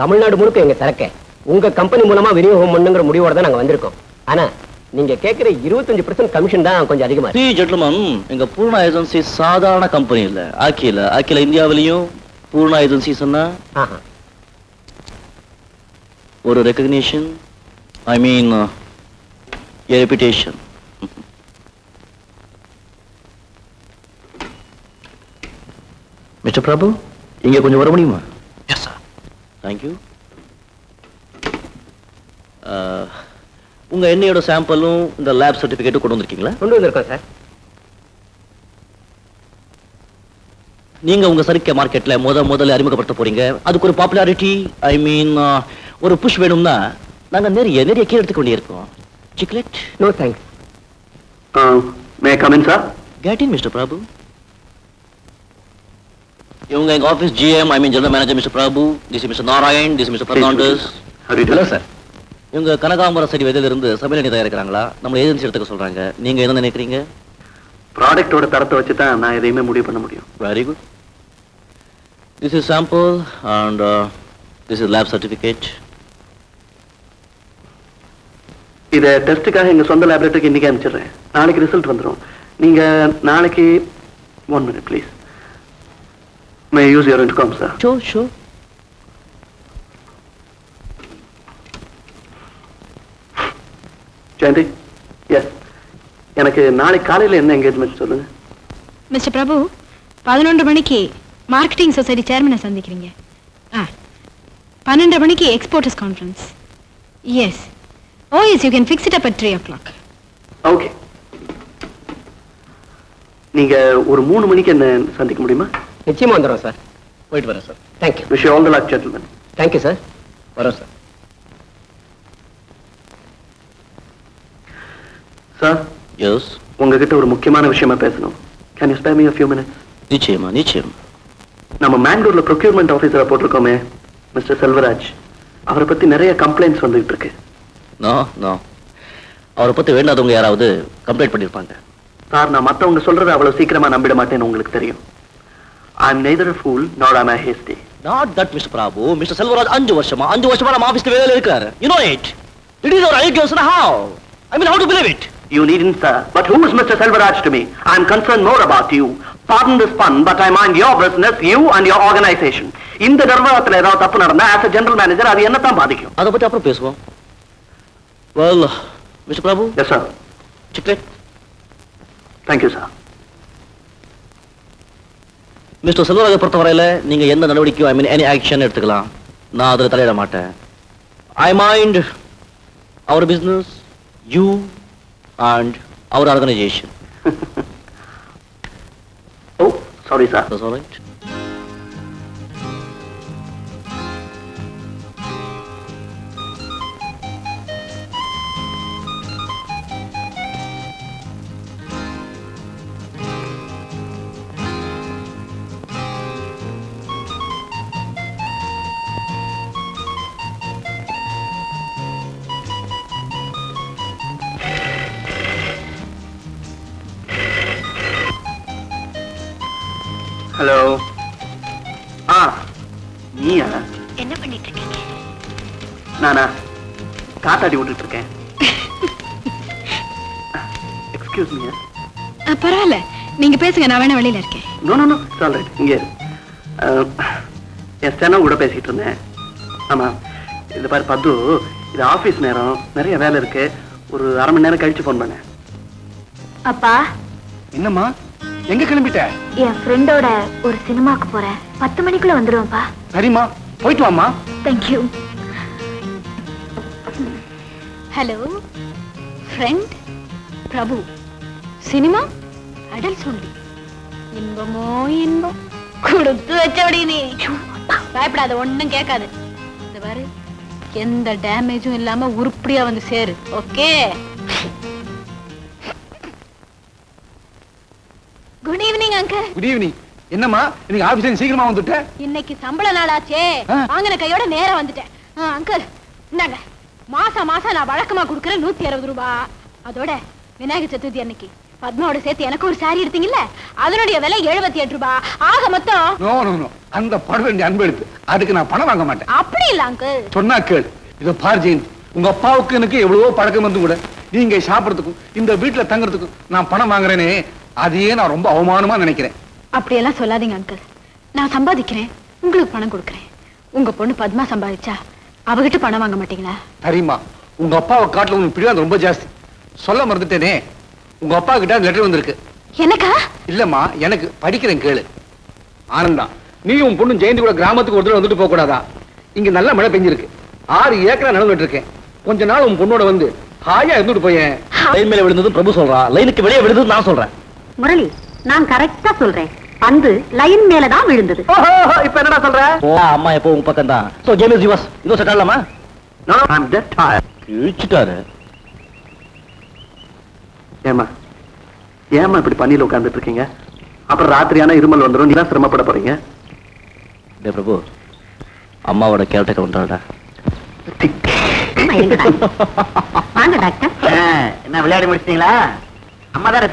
தமிழ்நாடு முழுக்க எங்க சரக்க. உங்க கம்பெனி மூலமா விநியோகம் பண்ணுங்கிற முடிவோட தான் நாங்க வந்திருக்கோம். ஆனா நீங்க கேக்குற இருபத்தஞ்சு பர்சன்ட் கமிஷன் தான் கொஞ்சம் அதிகமா இருக்கு. சி ஜென்டில்மன் எங்க பூர்ணா ஏஜென்சி சாதாரண கம்பெனி இல்ல. ஆக்கில ஆக்கில இந்தியாவிலையும் பூர்ணா ஏஜென்சி சொன்னா. ஒரு recognition I mean ரெputation mister Prabhu இங்க கொஞ்சம் வர முடியுமா? தேங்க்யூ உங்க எண்ணெயோட சாம்பிளும் இந்த லேப் சர்டிபிகேட்டும் கொண்டு வந்திருக்கீங்களா? கொண்டு வந்திருக்கோம் சார் நீங்க உங்க சரக்கு மார்க்கெட்ல முத முதல்ல அறிமுகப்படுத்த போறீங்க. அதுக்கு ஒரு பாப்புலாரிட்டி ஐ மீன் ஒரு புஷ் வேணும்னா நாங்க நிறைய நிறைய கீழே எடுத்துக்க வேண்டியிருக்கோம். Chiclet no thanks may come in sir get in mister Prabhu இவங்க எங்க office GM I mean general manager mister Prabhu this mister Narayan this mister Fernandes hello sir இவங்க கனகாம்பரம் செடி விதையில இருந்து சமையல் தயாரிக்கிறாங்களா? நம்ம ஏஜென்சி எடுத்துக்க சொல்றாங்க. நீங்க என்ன நினைக்கிறீங்க? ப்ராடக்டோட தரத்தை வச்சு தான் நான் எதையுமே முடிவு பண்ண முடியும். Very good this is sample and this is lab certificate இதை டெஸ்ட்டுக்காக எங்க சொந்த லேபரேட்டரிக்கு இன்னைக்கு அனுப்பிச்சிடுறேன். நாளைக்கு ரிசல்ட் வந்துடும் நீங்க நாளைக்கு one minute please may use your income sir show show Jayanthi yes எனக்கு நாளைக்கு காலையில என்ன என்கேஜ்மெண்ட் சொல்லுங்க? மிஸ்டர் பிரபு பதினொன்று மணிக்கு மார்க்கெட்டிங் சொசைட்டி சேர்மனை சந்திக்கிறீங்க. ஆ பன்னெண்டு மணிக்கு exporters conference yes oh yes you can fix it up at three o'clock okay நீங்க ஒரு மூணு மணிக்கு என்ன சந்திக்க முடியுமா? நிச்சயமா வந்துடும் சார். போயிட்டு வரேன் sir. Thank you wish all the luck gentleman thank you sir. வரேன் சார். சார் எஸ் உங்ககிட்ட ஒரு முக்கியமான விஷயமா பேசணும். Can you spare me a few minutes? நிச்சயமா நிச்சயம். நம்ம மேங்களூர்ல ப்ரொக்யூர்மெண்ட் ஆஃபீஸரை போட்டிருக்கோமே மிஸ்டர் செல்வராஜ் அவரை பத்தி நிறைய கம்ப்ளைண்ட்ஸ் வந்துகிட்டு இருக்கு. No no. அவரை பத்தி வேண்டாதவங்க யாராவது கம்ப்ளைண்ட் பண்ணியிருப்பாங்க சார் நான் மத்தவங்க சொல்றதை அவ்வளவு சீக்கிரமா நம்பிட மாட்டேன்னு உங்களுக்கு தெரியும். I am neither a fool nor am I hasty. Not that mister Prabhu mister Selvaraj அஞ்சு வருஷமா அஞ்சு வருஷமா நம்ம ஆபீஸ்ல வேலையில இருக்காரு you know it it is our ideas how I mean how to believe it You needn't, sir. But who is Mr. Selvaraj to me? I'm concerned more about you. Pardon this pun, but I mind your business, you and your organization. இந்த நிர்வாகத்துல ஏதாவது தப்பு நடந்தா as a general manager அது என்ன தான் பாதிக்கும் அதை பத்தி அப்புறம் பேசுவோம் well mister Prabhu yes sir chiclet thank you sir mister செல்வராஜை பொறுத்தவரையில நீங்க எந்த நடவடிக்கையும் ஐ மீன் எனி ஆக்ஷன் எடுத்துக்கலாம். நான் அதுல தலையிட மாட்டேன். I mind our business you and our organisation oh sorry sir That's hello. ஆ நீயா? என்ன பண்ணிட்டு இருக்கீங்க நானா? காத்தாடி விட்டுட்டு இருக்கேன் எக்ஸ்கியூஸ் மீ பரவாயில்ல. நீங்க பேசுங்க நான் வேணா வெளியில இருக்கேன். No no no all right இங்கே என் ஸ்டெனோ கூட பேசிட்டு இருந்தேன். ஆமா இது பாரு பத்து இது ஆபீஸ் நேரம் நிறைய வேலை இருக்கு. ஒரு அரை மணி நேரம் கழிச்சு ஃபோன் பண்ணேன் அப்பா. என்னம்மா? எங்க கிளம்பிட்ட? என் ஃப்ரெண்டோட ஒரு சினிமாக்கு போறேன் பத்து மணிக்குள்ள வந்துருவேன்ப்பா சரிம்மா போயிட்டு வாம்மா. Thank you hello friend Prabhu. Cinema? Atal சொல்லி இன்பமோ இன்பம்? கொடுத்து வச்சபடி நீ. பயப்படாத ஒண்ணும் கேட்காது. இந்த பாரு எந்த டேமேஜும் இல்லாம உருப்படியா வந்து சேரு. Okay good evening uncle good evening என்னம்மா இன்னைக்கு ஆபீஸ்ல சீக்கிரமா வந்துட்ட? இன்னைக்கு சம்பள நாளாச்சே. வாங்கின கையோட நேரா வந்துட்டேன். அங்கிள் இந்தாங்க. மாசம் மாசம் நான் வழக்கமா கொடுக்குறேன் நூத்தி அறுபது ரூபாய் அதோட விநாயகர் சதுர்த்தி அன்னைக்கு பத்மாவோட சேர்த்து எனக்கு ஒரு சாரி எடுத்தீங்கல்ல? அதனுடைய விலை எழுபத்தி எட்டு ரூபாய் ஆக மொத்தம் நோ நோ நோ அந்த படம் வேண்டிய அன்பு எடுத்து. அதுக்கு நான் பணம் வாங்க மாட்டேன். அப்படி இல்ல அங்கிள் சொன்னா கேள். இத பார் ஜெயின் உங்க அப்பாவுக்கு எனக்கு எவ்வளவோ பழக்கம் வந்து கூட நீங்க சாப்பிடறதுக்கும் இந்த வீட்டுல தங்குறதுக்கும் நான் பணம் வாங்குறேனே. அதையே நான் ரொம்ப அவமானமா நினைக்கிறேன். அப்படியெல்லாம் சொல்லாதீங்க அங்கிள் நான் சம்பாதிக்கிறேன். உங்களுக்கு பணம் கொடுக்குறேன். உங்க பொண்ணு பத்மா சம்பாதிச்சா அவகிட்ட பணம் வாங்க மாட்டீங்களா? தெரியுமா உங்க அப்பாவை காட்டுல உங்களுக்கு பிடிவாதம் ரொம்ப ஜாஸ்தி. சொல்ல மறந்துட்டேனே. உங்க அப்பா கிட்ட லெட்டர் வந்திருக்கு. எனக்கா? இல்லம்மா எனக்கு படிக்கிறேன் கேளு. ஆனந்தா நீ உன் பொண்ணு ஜெயந்தி கூட கிராமத்துக்கு ஒரு தடவை வந்துட்டு போக கூடாதா இங்க நல்ல மழை பெஞ்சிருக்கு. ஆறு ஏக்கரா நடந்துட்டு இருக்கேன் கொஞ்ச நாள் உன் பொண்ணோட வந்து ஹாயா இருந்துட்டு போயேன். லைன் மேல விழுந்ததும் பிரபு சொல்றான் லைனுக்கு வெளியே விழுந்தது நான் சொல்றேன். முரளி நான் கரெக்டா சொல்றேன். பந்து லைன் மேலதான் விழுந்தது. இப்ப என்னடா சொல்ற? ஓ அம்மா எப்போ உங்க பக்கம் தான் சோ கேம் இஸ் யுவர்ஸ் இன்னும் செட் ஆகலாமா? No, no, I'm dead tired. இழுச்சிட்டாரு ஏமா ஏமா இப்படி பண்ணில உட்கார்ந்துட்டு இருக்கீங்க? அப்புறம் ராத்திரியான இருமல் வந்துடும் நீ தான் சிரமப்பட போறீங்க? டே பிரபு அம்மாவோட கேரக்டர் வந்தாடா? வாங்க டாக்டர். என்ன விளையாடி முடிச்சிட்டீங்களா? அம்மா தான்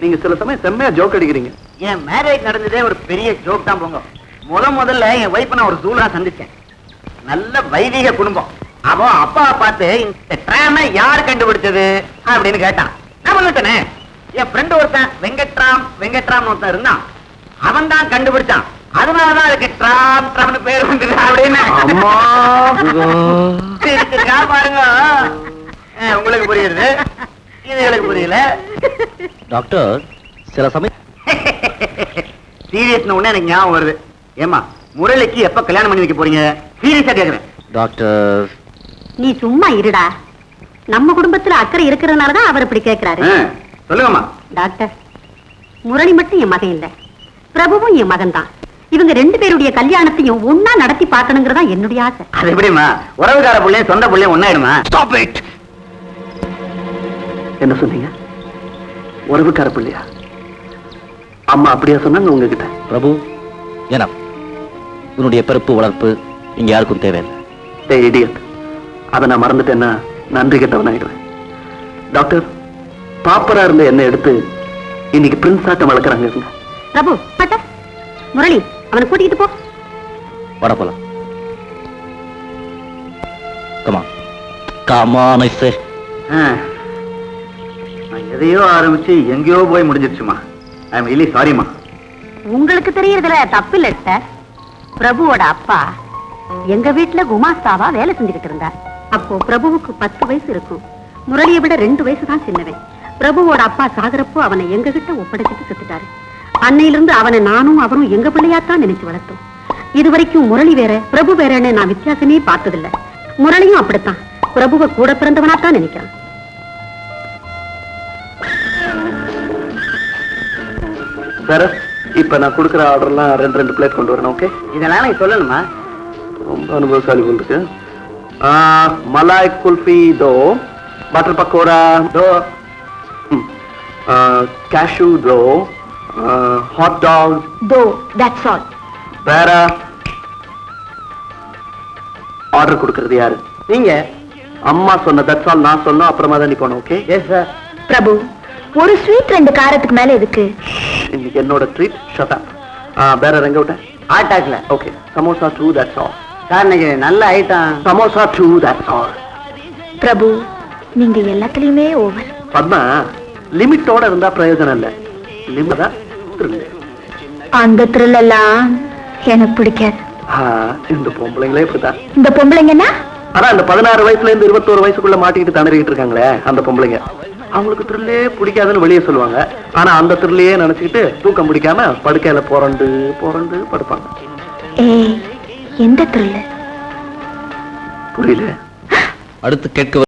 நீங்க சில சமயம் செம்மையா ஜோக் அடிக்கிறீங்க. என் மேரேஜ் நடந்ததே ஒரு பெரிய ஜோக் தான் போங்க. முத முதல்ல என் ஒய்ஃப் நான் ஒரு ஜூலா சந்திச்சேன். நல்ல வைதிக குடும்பம். அவன் அப்பாவை பார்த்து இந்த ட்ராம யார் கண்டுபிடிச்சது? அப்படின்னு கேட்டான். நான் வந்துட்டேனே என் ஃப்ரெண்ட் ஒருத்தன் வெங்கட்ராம் வெங்கட்ராம் ஒருத்தன் இருந்தான். அவன் தான் கண்டுபிடிச்சான். அதனாலதான் அதுக்கு ட்ராம் ட்ராம்னு பேர் வந்தது அப்படின்னு. பாருங்க. உங்களுக்கு புரியுது. இது எனக்கு புரியல. டாக்டர் சில சமயம் சீரியஸ் உடனே எனக்கு ஞாபகம் வருது. ஏமா முரளிக்கு எப்ப கல்யாணம் பண்ணி வைக்க போறீங்க? சீரியஸா கேக்குறேன். டாக்டர். நீ சும்மா இருடா. நம்ம குடும்பத்துல அக்கறை இருக்கிறதுனாலதான் அவர் இப்படி கேக்குறாரு. சொல்லுங்கம்மா. டாக்டர் முரளி மட்டும் என் மகன் இல்ல. பிரபுவும் என் மகன் தான். இவங்க ரெண்டு பேருடைய கல்யாணத்தையும் ஒன்னா நடத்தி பார்க்கணுங்கிறதா என்னுடைய ஆசை. அது எப்படிம்மா? உறவுக்கார பிள்ளையும் சொந்த பிள்ளையும் ஒன்னாயிடுமா ஸ்டாப் இட் என்ன சொன்னீங்க? உறவுக்கார பிள்ளையா? அம்மா அப்படியா சொன்னாங்க உங்ககிட்ட? பிரபு ஏனா உன்னுடைய பிறப்பு வளர்ப்பு இங்க யாருக்கும் தேவையில்லை. இடியட் அதை நான் மறந்துட்டேன்னா நன்றி கெட்டவன் ஆயிடுவேன் டாக்டர் பாப்பரா இருந்த என்னை எடுத்து இன்னைக்கு பிரின்ஸ் ஆட்டம் வளர்க்குறாங்க இவங்க. பிரபு முரளி அவனை கூட்டிட்டு போ. வட போலாம். Come on come on nice ஆ. எதையோ ஆரம்பிச்சு எங்கேயோ போய் முடிஞ்சிருச்சுமா. ஐ எம் ரியலி சாரிம்மா உங்களுக்கு தெரியறதுல தப்பு இல்லை சார் பிரபுவோட அப்பா எங்க வீட்டுல குமாஸ்தாவா வேலை செஞ்சுக்கிட்டு இருந்தார். அப்போ பிரபுவுக்கு பத்து வயசு இருக்கும். முரளியை விட ரெண்டு வயசு தான் சின்னவன். பிரபுவோட அப்பா சாகரப்போ அவனை எங்க கிட்ட ஒப்படைச்சிட்டு செத்துட்டாரு. அன்னையிலிருந்து அவனை நானும் அவரும் எங்க பிள்ளையாத்தான் நினைச்சு வளர்த்தோம். இது வரைக்கும் முரளி வேற பிரபு வேறன்னு நான் வித்தியாசமே பார்த்ததில்ல. முரளியும் அப்படித்தான். பிரபுவை கூட பிறந்தவனாத்தான் நினைக்கிறான். சார் இப்ப நான் கொடுக்குற ஆர்டர்லாம் ரெண்டு ரெண்டு பிளேட் கொண்டு வரணும் ஓகே இதெல்லாம் நீ சொல்லணுமா? ரொம்ப அனுபவசாலி ஆ, மலாய் குல்ஃபி தோ பட்டர் பக்கோடா தோ கேஷு தோ ஹாட் டாக் தோ தட்ஸ் ஆல் வேற ஆர்டர் கொடுக்கறது யாரு? நீங்க? அம்மா சொன்ன தட்ஸ் ஆல் நான் சொன்னோம் அப்புறமா தான் நீ போனோம் ஓகே எஸ் சார் பிரபு. ஒரு ஸ்வீட் ரெண்டு காரத்துக்கு மேல எதுக்கு? இன்னைக்கு என்னோட ட்ரீட் ஷட்டா வேற எங்க விட்டேன் ஆட்டாக்ல okay samosa two that's all sir இன்னைக்கு நல்ல item samosa two that's all Prabhu நீங்க எல்லாத்துலயுமே ஓவர் பத்மா லிமிட்டோட இருந்தா பிரயோஜனம் இல்ல. லிமிட் தான். அந்த த்ரில் எல்லாம் எனக்கு பிடிக்காது. ஆ, இந்த பொம்பளைங்களே இப்படிதான் இந்த பொம்பளைங்கன்னா? ஆனா இந்த பதினாறு வயசுல இருந்து இருபத்தோரு வயசுக்குள்ள மாட்டிக்கிட்டு திணறிக்கிட்டு இருக்காங்களே அந்த பொம்பளைங்க. அவங்களுக்கு த்ரில்லே பிடிக்காதுன்னு வெளியே சொல்லுவாங்க. ஆனா அந்த த்ரில்லையே நினைச்சுக்கிட்டு தூக்கம் பிடிக்காம படுக்கையில புரண்டு புரண்டு படுப்பாங்க. எந்த த்ரில் புரியல. அடுத்து கேட்க